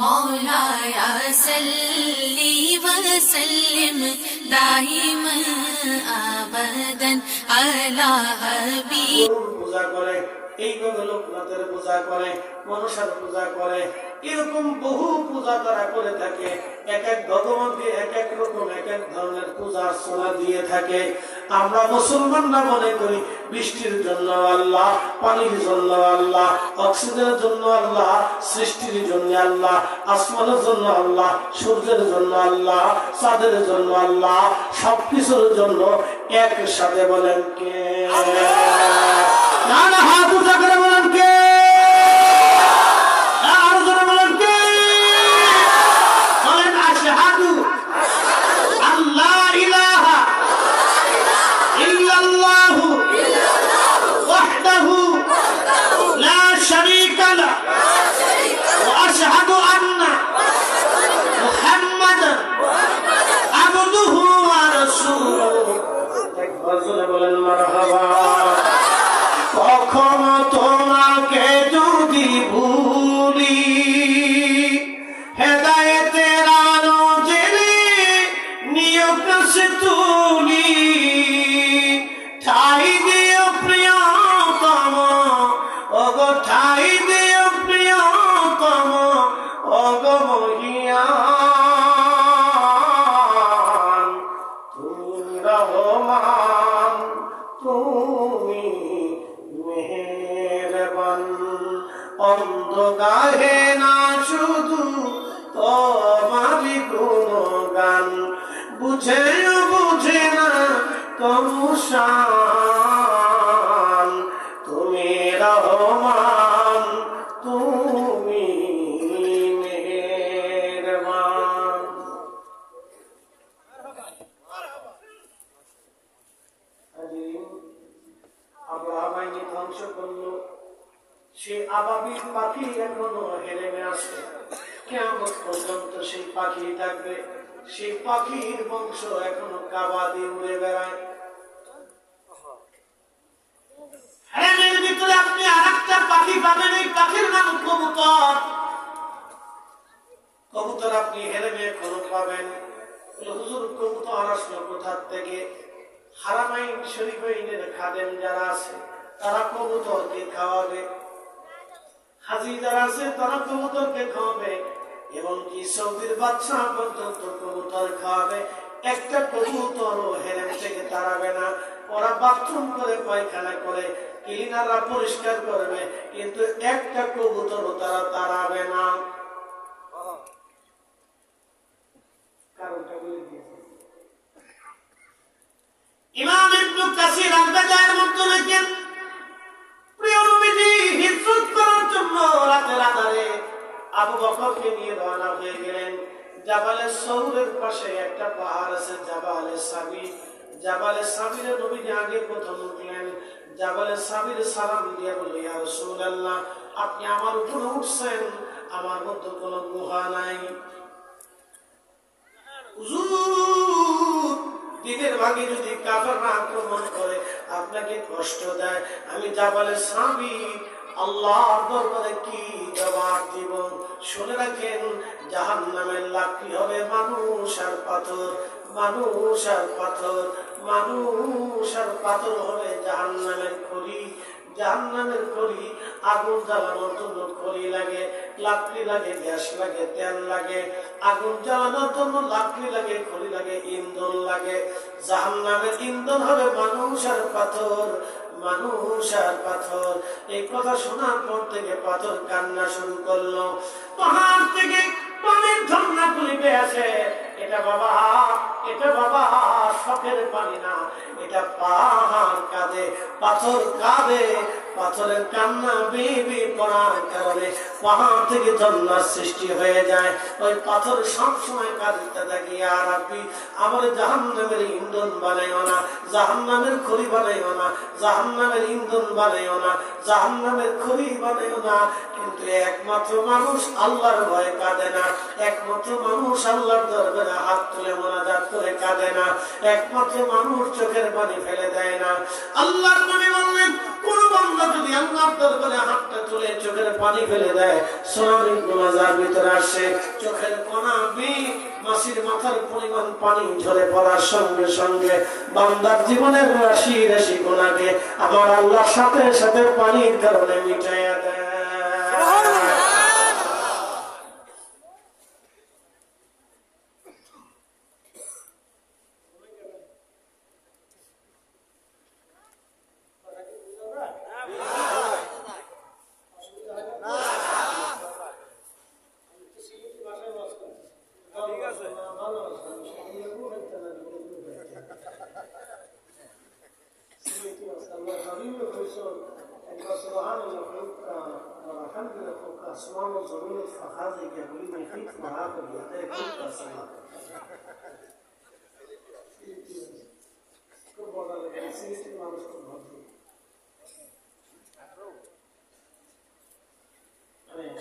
مولاي صلي وسلم دائما ابدا على حبيب এইভাবে লোকনাথের পূজা করে, মনসার পূজা করে, এরকম বহু পূজা তারা করে থাকে। এক এক ভগবানকে এক এক রকম এক এক ধরনের পূজা অর্চনা দিয়ে থাকে। আমরা মুসলমানরা মনে করি, বৃষ্টির জন্য আল্লাহ, পানির জন্য আল্লাহ, অক্সিজেনের জন্য আল্লাহ, সৃষ্টির জন্য আল্লাহ, আসমানের জন্য আল্লাহ, সূর্যের জন্য আল্লাহ, চাঁদের জন্য আল্লাহ, সবকিছুর জন্য একসাথে বলেন কে? না না হাত উঠা সে আবাবিল পাখি এখনও হেলেমে আসে কেমন পর্যন্ত সেই পাখি থাকবে। সেই পাখির বংশ এখনও কাবা দিয়ে উড়ে বেড়ায়। ভিতরে আপনি পাখির কবুতর। আসলো কোথার থেকে? হারামাইন যারা আছে, তারা খাওয়াবে। হাজি যারা আছে, তারা কবুতরকে খাওয়াবে সৌদির বাচ্চা পর্যন্ত কবুতর খাওয়াবে। একটা কবুতর হেরেম থেকে তাড়াবে না। ওরা বাথরুম করে, পায়খানা করে ক্লিনাররা পরিষ্কার করবে, কিন্তু একটা কবুতরও তারা তাড়াবে না। কারণটা বলে দিয়েছে। ইমাম ইবনু কাসির মধ্যে লেখেন আবু বকরকে নিয়ে রওনা হয়ে গেলেন। জাবালে সৌরের পাশে একটা পাহাড় আছে জাবালে সাবি জাবালে সাবিরে নবীজি আগে প্রথম উঠলেন জাবালে সাবির সালাম দিয়ে বলল, ইয়া রাসূলুল্লাহ, আপনি আমার উপরে উঠছেন, আমার মধ্যে কোনো গুহা নাই। দিনের ভাগে যদি কাফেররা আক্রমণ করে, আপনাকে কষ্ট দেয়। আমি জাবালে সাবি আল্লাহর দরবারে কি জবাব দিব? শুনে রাখেন জাহান নামের লাকড়ি হবে মানুষ আর পাথর মানুষ আর পাথর মানুষ আর পাথর হবে জাহান নামের খড়ি, জাহান্নামের খড়ি, আগুন জ্বালানোর জন্য খড়ি লাগে, লাকড়ি লাগে, গ্যাস লাগে, তেল লাগে, আগুন জ্বালানোর জন্য লাকড়ি লাগে, খড়ি লাগে, ইন্ধন লাগে, জাহান্নামের ইন্ধন হবে মানুষ আর পাথর মানুষ আর পাথর। এই কথা শোনার পর থেকে পাথর কান্না শুরু করল। পাহাড় থেকে পানির ঝর্ণা খুলিবে আছে এটা বাবা এটা বাবা, শখের পানি না। এটা পাহাড় কাঁদে, পাথর কাঁদে পাথরের কান্না বেবি পড়ার কারণে পাহাড় থেকে ঝর্ণার সৃষ্টি হয়ে যায়। ওই পাথর সবসময় থাকি। আর আপনি আমার জাহান নামের ইন্ধন বানাইও না জাহান নামের খড়ি বানাইও না জাহান নামের ইন্ধন বানাইও না জাহান নামের খড়ি বানাইও না। কিন্তু একমাত্র মানুষ আল্লাহর ভয়ে কাঁদে না। একমাত্র মানুষ আল্লাহর দরবারে হাত তুলে মোনাজাত করে কাঁদে না। একমাত্র মানুষ চোখের পানি ফেলে দেয় না। আল্লাহর নবী বললেন চোখের পানি ফেলে মাসির মাথার পরিমাণ পানি ঝরে পড়ার সঙ্গে সঙ্গে বান্দার জীবনের রাশি রাশি কোনাকে আমার আল্লাহর সাথে সাথে পানির কারণে মিটাইয়া দেয়। دکتر یعنی سبحان الله خب، الحمد لله خب اسمان و زمین فخذ گبولی مخیط و حق بیده خب، آره، کن قسمان که بالا لگنسی نیست که مانوش کن حضور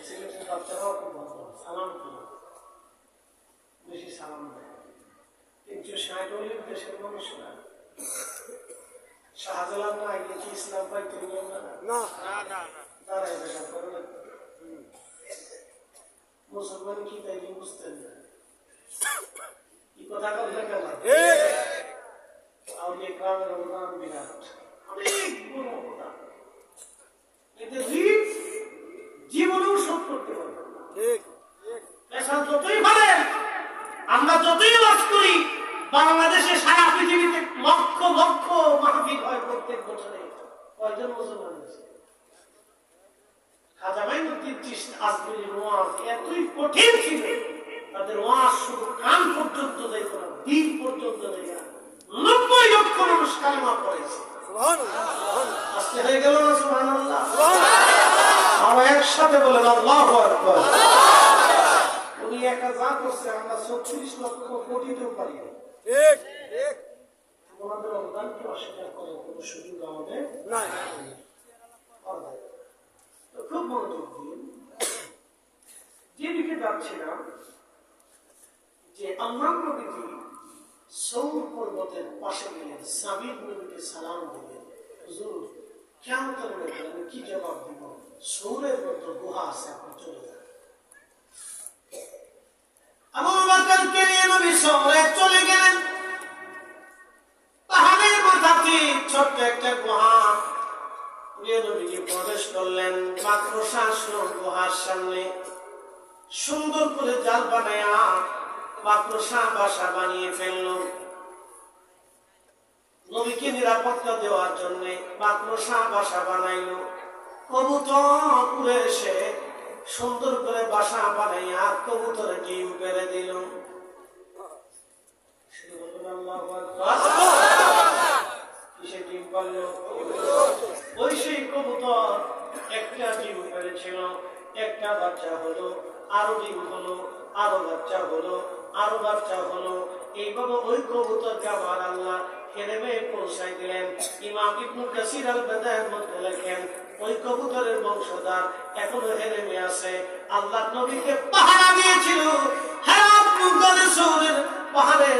سیلتون بچه ها کن. بازار سلام کنم بشی سلام. ده اینجا شهدولی بشه ما میشونم শাহজালাল না আগে কি ইসলাম পাই তুমি না। দাঁড়াই দেখা না। মুসলমান কি তাই বুঝতেন না? কি কথা কথা কেন? আউলিয়া গ্রামের অবদান বিরাট। অনেক বড় অবদান। এতে রিচ জীবনেও শোধ করতে পারবেন না। পেশা যতই পারেন আমরা যতই বাস করি বাংলাদেশে সারা পৃথিবীতে লক্ষ লক্ষ মাহফিল হয় প্রত্যেক বছরে। কয়জন মুসলমান আছে? কঠিন ছিল কান পর্যন্ত হয়ে গেল একসাথে বলেন উনি একা যা করছে, আমরা ছত্রিশ লক্ষ কোটিতেও পারি না। ওনাদের অবদানকে অস্বীকার করার কোনো সুযোগ আমাদের। খুব মনোযোগ দিন যেদিকে যাচ্ছিলাম যে আল্লাহ নবীজি সৌর পর্বতের পাশে গেলেন সাবির নবীকে সালাম দিলেন হুজুর কেমন করে আমি কি জবাব দিব? সৌরের মতো গুহা আছে আপনি চলে যান। আবু বকরকে নিয়ে নবী শহরে চলে গেলেন। সুন্দর করে বাসা নিরাপত্তা দেওয়ার জন্য মাকড়সা বাসা বানাইল। কবুতর এসে সুন্দর করে বাসা বানাইয়া কবুতরে ডিম পেরে দিল। শুধু বলবেন আল্লাহু আকবার। কিসে ডিম পারল ওই সেই কবুতর একটা ডিম পেরেছিল, একটা বাচ্চা হলো, আরও ডিম হলো, আরও বাচ্চা হলো, আরও বাচ্চা হলো। এইভাবে ওই কবুতরকে আমার আল্লাহ হেরেমে পৌঁছাই দিলেন। ইমাম ইবনু কাসির আল বেদায়ের মধ্যে লেখেন, ওই কবুতরের বংশধর এখনও হেরেমে আছে। আল্লাহ নবীকে পাহারা দিয়েছিল। হ্যাঁ মুগলের শহরের পাহাড়ের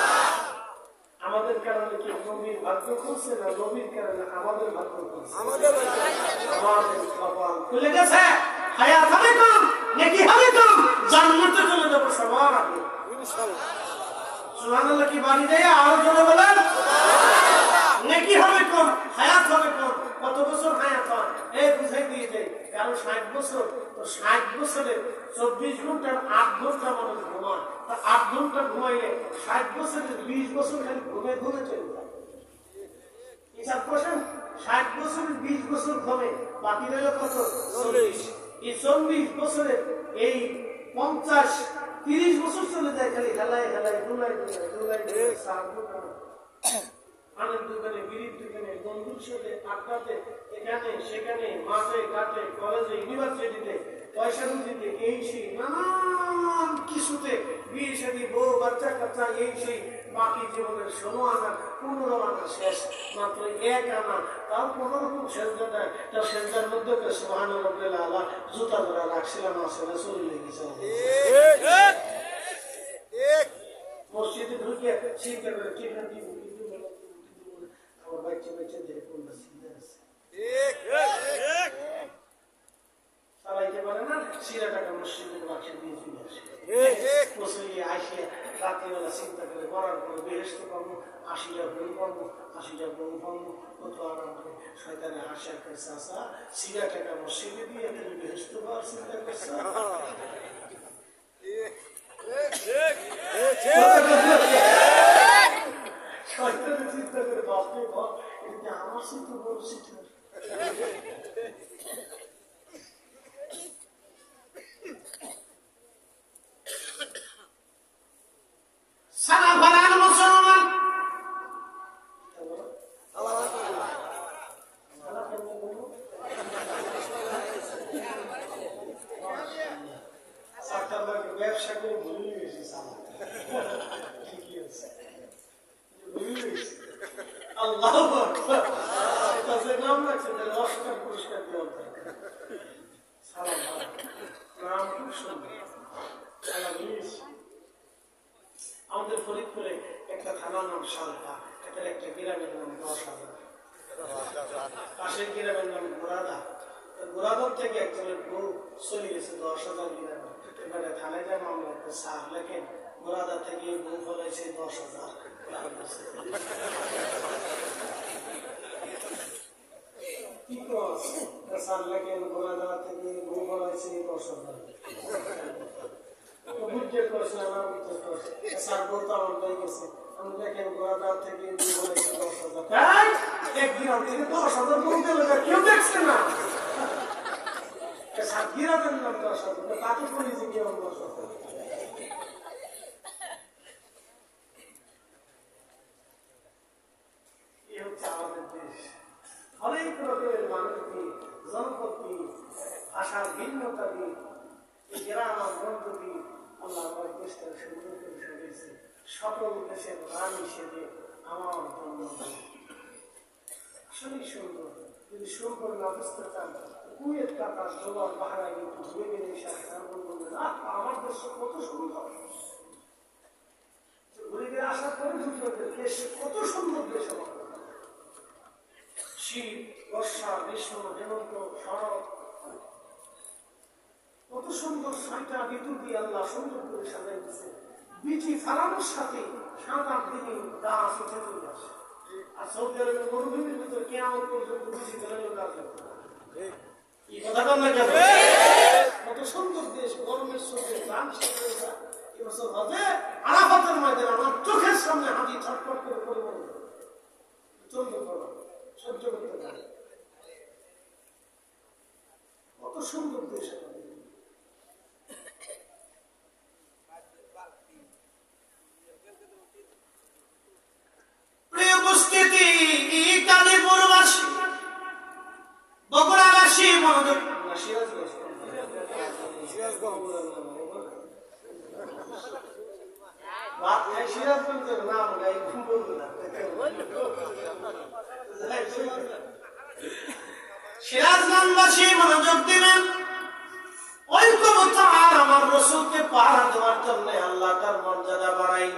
কারণে কি নবীর ভাগ্য খুলছে না নবীর কারণে আমাদের ভাগ্য খুলছে? আমাদের কপাল খুলে গেছে? হায়াত হবে কম? নাকি হবে কম? জান্নাতে চলে যাব সবার আগে। সুবহানাল্লাহ কি বাড়ি দেয়? আরও জনে বলেন। নাকি হবে কম? হায়াত হবে কম? কত বছর হায়াত হয়? এই বুঝাই দিয়ে দেয় কারণ ষাট বছর তো ষাট বছরে চব্বিশ ঘণ্টার আট ঘণ্টা মানুষ ঘুমায়। আট ঘণ্টা ঘুমাইলে ষাট বছরের, বিশ বছর খালি ঘুমে ঘুমে চলে যায়। ষাট বছরের, বিশ বছর ঘুমে। বাকি রইল কত? চল্লিশ। এই চল্লিশ বছরের এই পঞ্চাশ, তিরিশ বছর চলে যায় খালি। হেলায় হেলায় দুলাই সার দুলাই। দোকানে বিড়ির দোকানে বন্ধুর সাথে আড্ডাতে, এখানে, সেখানে, মাঠে, ঘাটে, কলেজে, ইউনিভার্সিটিতে পয়সা রুজিতে এই সেই নানান কিছুতে বিয়ে সাথে বউ বাচ্চা কাচ্চা, এই সেই বাকি জীবনের ষোলো আনা পনেরো আনা শেষ, মাত্র এক আনা। তাও কোনো রকম সেজদা দেয়। তার সেজদার মধ্যে সোহান রবেল আল্লাহ জুতা ধরা রাখছিলাম, আসলে চলে লেগেছে মসজিদে ঢুকে চিন্তা করে কি না দিব না না। আমার বাচ্চা বাচ্চা দেখে কোনটা চিন্তা আছে। সিরা টাকা মসজিদের বাক্সে দিয়ে চলে আসে। মুসলিম আসিয়া রাত্রিবেলা চিন্তা করে করার পরে বেহেস্ত পাবো আশিটা বই পাবো আশিটা বই পাবো কত আরাম করে শয়তানে হাসিয়া করছে আসা সিরা টাকা মসজিদে দিয়ে তুমি বেহেস্ত পাওয়ার চিন্তা করছে? শয়তানে চিন্তা করে বাপরে বাপ আমার চিন্তা বড় চিন্তা সারা ভাড়ার মুসলমান ব্যবসা করে ভুলে গেছি সালা ঠিকই আছে ভুলে গেছি আল্লাহ কাছে নাম রাখছে তাহলে অস্কার পুরস্কার দেওয়া দরকার সালাম নাম খুব সুন্দর সালাম নিয়েছি আমাদের ফরিদপুরে একটা থানার নাম সালতা এটার একটা গ্রামের নাম দশ হাজার পাশের গ্রামের নাম গোড়াদা গোড়াদার থেকে একজনের বউ চলে গেছে দশ হাজার গ্রামে এবারে থানায় সার লেখেন গোড়াদা থেকে বউ ফলাইছে দশ হাজার। সার লেখেন গোড়াদা থেকে বউ ফলাইছে দশ হাজার। বুঝতে পারছি না, আমার বুঝতে পারছি স্যার বলতো আমার গেছে। আমি দেখেন থেকে দশ হাজার। তাই এক গ্রাম থেকে দশ হাজার বলতে কেউ দেখছে না। স্যার গিরাবেন না দশ হাজার। তাকে দশ হাজার এই হচ্ছে আমাদের দেশ অনেক রকমের মানুষকে জনপতি ভাষার ভিন্নতা দিয়ে এই গ্রাম আর গন্ধ দিয়ে আল্লাহ আমার দেশটা সুন্দর করে সাজিয়েছে সকল দেশের রান হিসেবে আমার জন্য আসলেই সুন্দর। যদি সুন্দর না চান কুয়েত টাকা ডলার বাহারায় কিন্তু ঘুরে গেলে আমার দেশ কত সুন্দর। ঘুরে আসার পরে বুঝতে দেশ কত সুন্দর দেশ আমার শীত বর্ষা গ্রীষ্ম হেমন্ত, শরৎ, কত সুন্দর ছয়টা ঋতু দিয়ে আল্লাহ সুন্দর করে সাজাই দিচ্ছে বিচি ফালানোর সাথে সাত আট দিনে গাছ উঠে চলে আসে। আর সৌদি আরবের মরুভূমির ভিতরে কেমন পর্যন্ত বিচি ফেলানো গাছ। এই না কেন? কত সুন্দর দেশ গরমের গান এবছর আরাফাতের ময়দান আমার চোখের সামনে হাতি করে সহ্য করতে পারে। কত সুন্দর দেশ উপস্থিতি কালীপুরবাসী, বগুড়াবাসী, মনোযোগ ঐক্যবদ্ধ আর আমার রসুলকে পাহারা দেওয়ার জন্য আল্লাহ তার মর্যাদা বাড়াইল।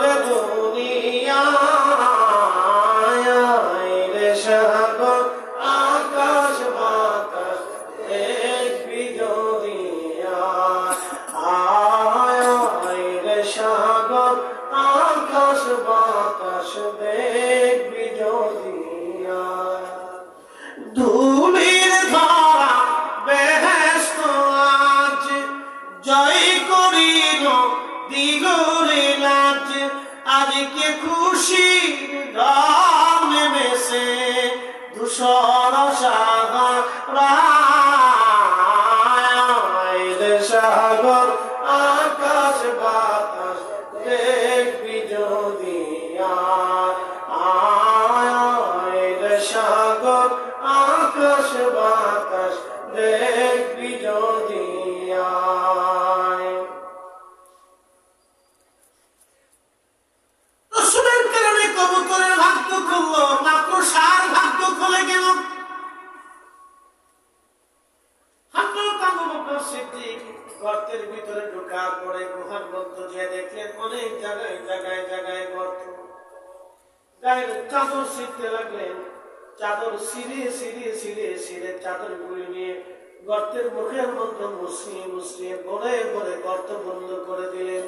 সাগর আকাশ বাতাস দেখবি যদিয়া ধুলির ধারা বেহেস্ত আজ জয় করি দিগুলি আজকে খুশি গর্তের মুখের মধ্যে মুসলিয়ে মুসলিয়ে বড়ে বড়ে গর্ত বন্ধ করে দিলেন।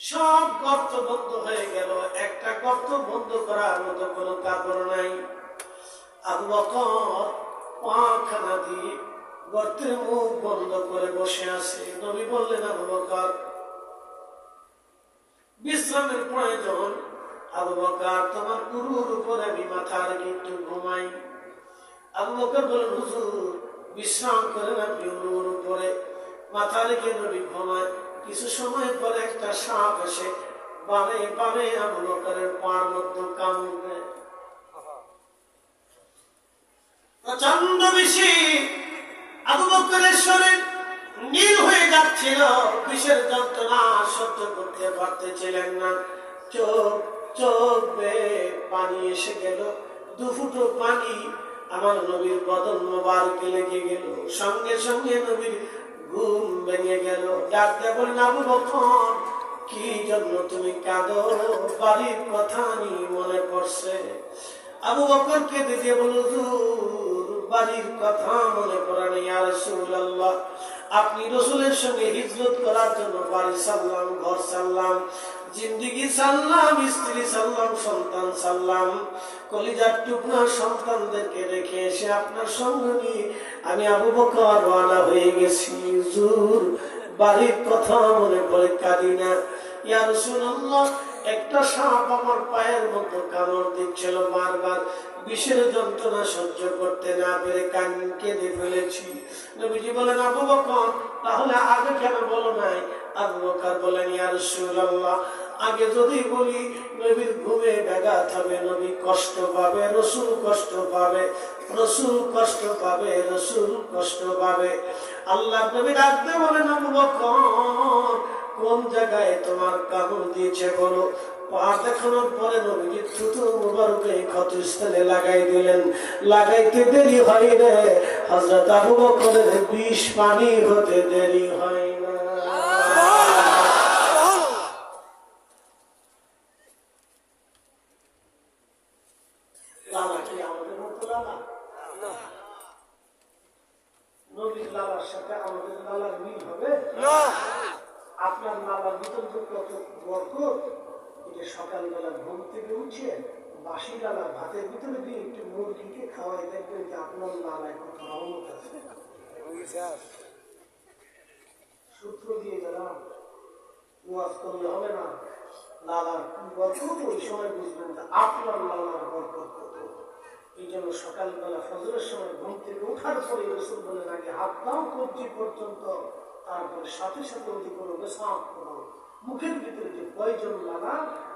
সব গর্ত বন্ধ হয়ে গেল। একটা গর্ত বন্ধ করার মতো কোনো কাপড় নাই। আবু বকর পাখানা দিয়ে গর্তের মুখ বন্ধ করে বসে আছে। নবী বললেন, আবু বকর, বিশ্রামের প্রয়োজন। আবু বকর, তোমার গুরুর উপর আমি মাথা রেখে একটু ঘুমাই। আবু বকর বলেন, হুজুর, বিশ্রাম করেন আপনি গুরুর উপরে। মাথা রেখে নবী ঘুমায়। কিছু সময় পরে একটা সাপ এসে বামে বামে আবু বকরের পার মধ্যে কামড়ে প্রচণ্ড বেশি আবু বকরের শরীর নীল হয়ে যাচ্ছিল। বিষের যন্ত্রণা সহ্য করতে পারতেছিলেন না। চোখ চোখ বেয়ে পানি এসে গেল। দুফুটো পানি আমার নবীর বদন মোবারকে লেগে গেল সঙ্গে সঙ্গে নবীর ঘুম ভেঙে গেল। ডাকতে বলে আবু কি জন্য তুমি কাঁদো? বাড়ির কথা নিয়ে মনে পড়ছে। আবু বকর কেঁদে দিয়ে "হুজুর, বাড়ির কথা মনে আর আপনি রসুলের সঙ্গে হিজরত করার জন্য বাড়ি সাল্লাম, ঘর সাল্লাম, জিন্দিগি সাল্লাম, স্ত্রী সাল্লাম, সন্তান সাল্লাম, কলিজার টুকরা সন্তানদেরকে রেখে এসে আপনার সঙ্গে নিয়ে আমি আবু বকর রওনা হয়ে গেছি। হুজুর, বাড়ির কথা মনে পড়ে কাঁদি না। একটা সাপ আমার পায়ের মধ্যে কামড় দিচ্ছিল বারবার। বিষের যন্ত্রণা সহ্য করতে না পেরে কান কেঁদে ফেলেছি। নবীজি বলেন, আবু বকর, তাহলে আগে কেন বলো নাই? আবু বকর বলেন, ইয়া রাসূলুল্লাহ, আগে যদি বলি, নবীর ঘুমে ব্যাঘাত হবে, নবী কষ্ট পাবে, রসুল কষ্ট পাবে, রসুল কষ্ট পাবে, রসুল কষ্ট পাবে। আল্লাহ নবী ডাকতে বলেন, আবু বকর কোন জায়গায় তোমার কামড় দিয়েছে বলো? পা দেখানোর পরে লাগাই দিলেন। লাগাইতে দেরি হয় রে। হজরত আবু বকরের বিষ পানি হতে দেরি হয় না লালা কি আমাদের মতো লালা নবীর লালার সাথে আমাদের লালার মিল হবে আপনার লালার ভিতর যে কত বরকত এটা সকালবেলা ঘুম বাসি লালা ভাতের ভিতরে দিয়ে মুরগিকে খাওয়াই দেখবেন যে আপনার রহমত আছে। সূত্র দিয়ে গেলাম ওয়াজ করলে হবে না। এই জন্য সকালবেলা ফজরের সময় ঘুম থেকে ওঠার পরে হাত পর্যন্ত, তারপরে সাথে সাথে মুখের ভিতরে যে প্রয়োজন লাগা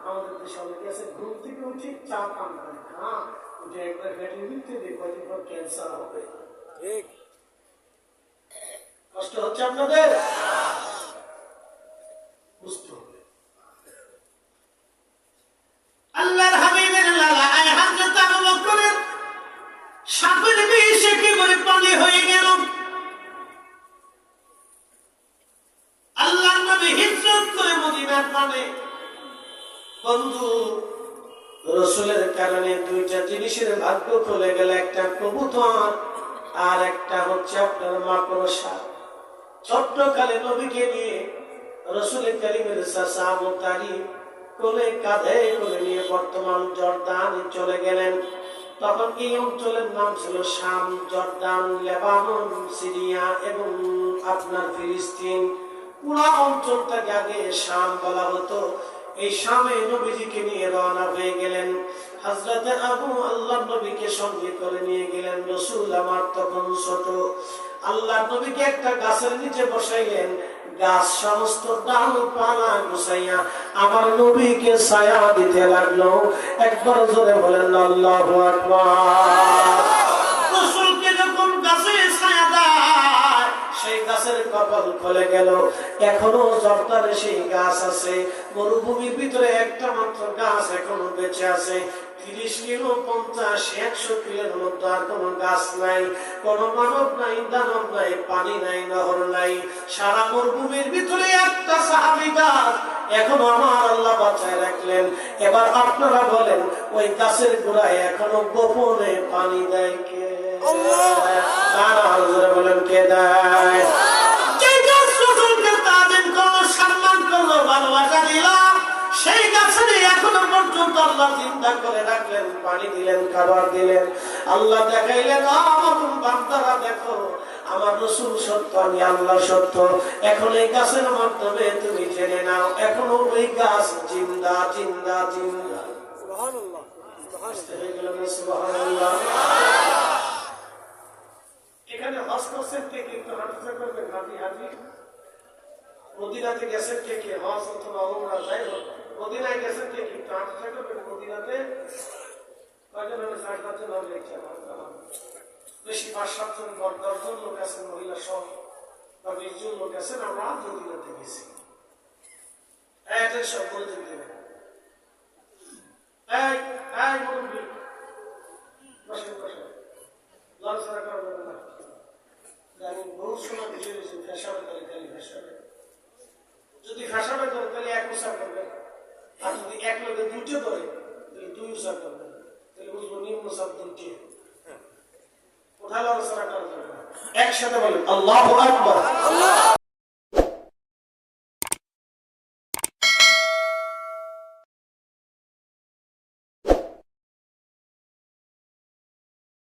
আমাদের দেশে অনেকে আছে ঘুম থেকে উঠে চা পান করে। না উঠে একবার ফেটে ভিতরে দিয়ে কয়দিন পর ক্যান্সার হবে। কষ্ট হচ্ছে আপনাদের? জিনিসের ভাগ্য খুলে গেল একটা কবুতর আর একটা হচ্ছে আপনার মাকড়সা। ছোট্ট কালে নবীকে নিয়ে চাষা আবু তারিফ কোলে কাঁধে নিয়ে বর্তমান চলে গেলেন। তখন এই অঞ্চলের নাম ছিল শাম, জর্দান, লেবানন, সিরিয়া এবং আপনার ফিলিস্তিন। পুরা অঞ্চলটাকে আগে শাম বলা হতো। এই শামে নবীজিকে নিয়ে রওনা হয়ে গেলেন। হাজরাতে আবু আল্লাহ নবীকে সঙ্গে করে নিয়ে গেলেন। রসুল আমার তখন ছোট। আল্লাহ নবীকে একটা গাছের নিচে বসাইলেন। গাছ সমস্ত ডাল পালা গুছাইয়া আমার নবীকে ছায়া দিতে লাগল। একবার জোরে বলেন, আল্লাহ সেই গাছের কপাল খুলে গেল। এখনও জর্দারে সেই গাছ আছে। মরুভূমির ভিতরে একটা মাত্র গাছ এখনও বেঁচে আছে। তিরিশ কিলো পঞ্চাশ একশো কিলোর মধ্যে আর কোনো গাছ নাই কোনো মানব নাই দানব নাই পানি নাই নহর নাই। সারা মরুভূমির ভিতরে একটা সাহাবি গাছ। এখনও আমার আল্লাহ বাঁচায় রাখলেন। এবার আপনারা বলেন ওই গাছের গোড়ায় এখনও গোপনে পানি দেয় কে? তারা বলেন কে দেয়? আল্লাহ চিন্তা করে রাখলেন পানি দিলেন খাবার দিলেন। আল্লাহ দেখাইলেন "আ, আমার দেখো আমার রসুল সত্য আমি আল্লাহ সত্য। এখন এই গাছের মাধ্যমে তুমি জেনে নাও এখনও ওই গাছ জিন্দা জিন্দা জিন্দা। এখানে হজ করছেন কে কে? একটু হাঁটতে করবেন হাজি হাজি মদিনাতে গেছেন কে কে? হজ অথবা ওমরা যাই হোক। মদিনায় গেছেন করবেন মদিনাতে বেশি পাঁচ সাতজন দশ দশজন লোক মহিলা বা লোক আছেন আমরা ফেসাবে যদি করে তাহলে এক উৎসাহ করবে। আর যদি এক লোকে দুটো করে তাহলে দুই উসার করবে তাহলে বুঝব নিম্ন সব দুটি কোথায় লড়াচড়া করবে একসাথে বলেন আল্লাহ আকবর।